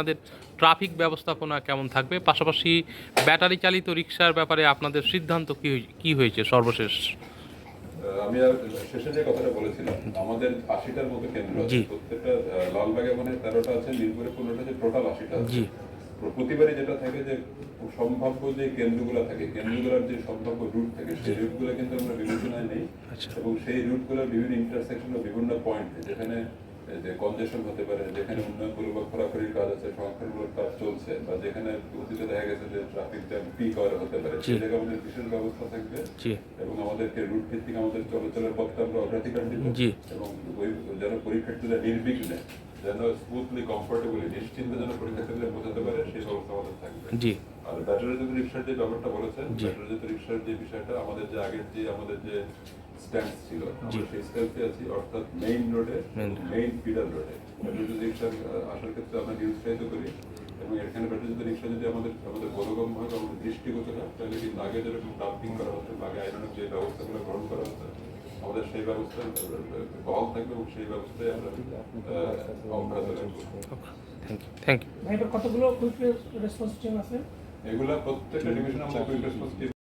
আপনাদের ট্রাফিক ব্যবস্থাপনা কেমন থাকবে? পাশাপাশি ব্যাটারি চালিত রিক্সার ব্যাপারে আপনাদের সিদ্ধান্ত কী কী হয়েছে সর্বশেষ? আমি আর শেষে যে কথাটা বলেছিলাম আমাদের আশিটার মতো কেন্দ্র আছে। প্রত্যেকটা লালবাগে মানে তেরোটা আছে মিরপুরে পনেরোটা আছে টোটাল আশিটা আছে। প্রতিবারই যেটা থাকে যে সম্ভাব্য যে কেন্দ্রগুলো থাকে কেন্দ্রগুলোর যে সম্ভাব্য রুট থাকে সেই রুটগুলো কিন্তু আমরা বিবেচনায় নেই। আচ্ছা। এবং সেই রুটগুলোর বিভিন্ন ইন্টারসেকশন বিভিন্ন পয়েন্ট যেখানে যে কনজেশন হতে পারে যেখানে উন্নয়নমূলক খোরাখুরির কাজ আছে সংরক্ষণমূলক কাজ চলছে বা যেখানে অতীতে দেখা গেছে যে ট্রাফিক জ্যাম পিক আওয়ার হতে পারে। সেই জায়গায় আমাদের বিশেষ ব্যবস্থা থাকবে এবং আমাদেরকে রুট ভিত্তিক আমাদের চলাচলের পথটা আমরা অগ্রাধিকার দিব এবং ওই যেন পরীক্ষার্থীরা নির্বিঘ্নে যেন স্মুথলি কমফোর্টেবলি নিশ্চিন্তে যেন পরীক্ষার্থীরা বোঝাতে পারে সেই ব্যবস্থা আমাদের থাকবে। জি। আর রিক্সার যে ব্যাপারটা বলেছেন। জি। রিক্সার যে বিষয়টা আমাদের যে আগের যে আমাদের যে স্ট্যান্ড ছিল আমরা সেই স্ট্যান্ডে আছি অর্থাৎ মেইন রোডে মেইন ফিডার রোডে ব্যাটারি রিক্সার আসার ক্ষেত্রে আমরা নিরুৎসাহিত করি এবং এখানে ব্যাটারি রিক্সা যদি আমাদের আমাদের বোধগম্য হয় আমাদের দৃষ্টিগোচর হয় তাহলে কিন্তু আগে যেরকম ডাম্পিং করা হচ্ছে আগে আইনানুক যে ব্যবস্থাগুলো গ্রহণ করা হচ্ছে আমাদের সেই ব্যবস্থা বহাল থাকবে এবং সেই ব্যবস্থায় আমরা অব্যাহত রাখব। থ্যাংক ইউ থ্যাংক ইউ কতগুলো কুইক রেসপন্স টিম আছে? এগুলা প্রত্যেকটা ডিভিশন আমাদের কুইক রেসপন্স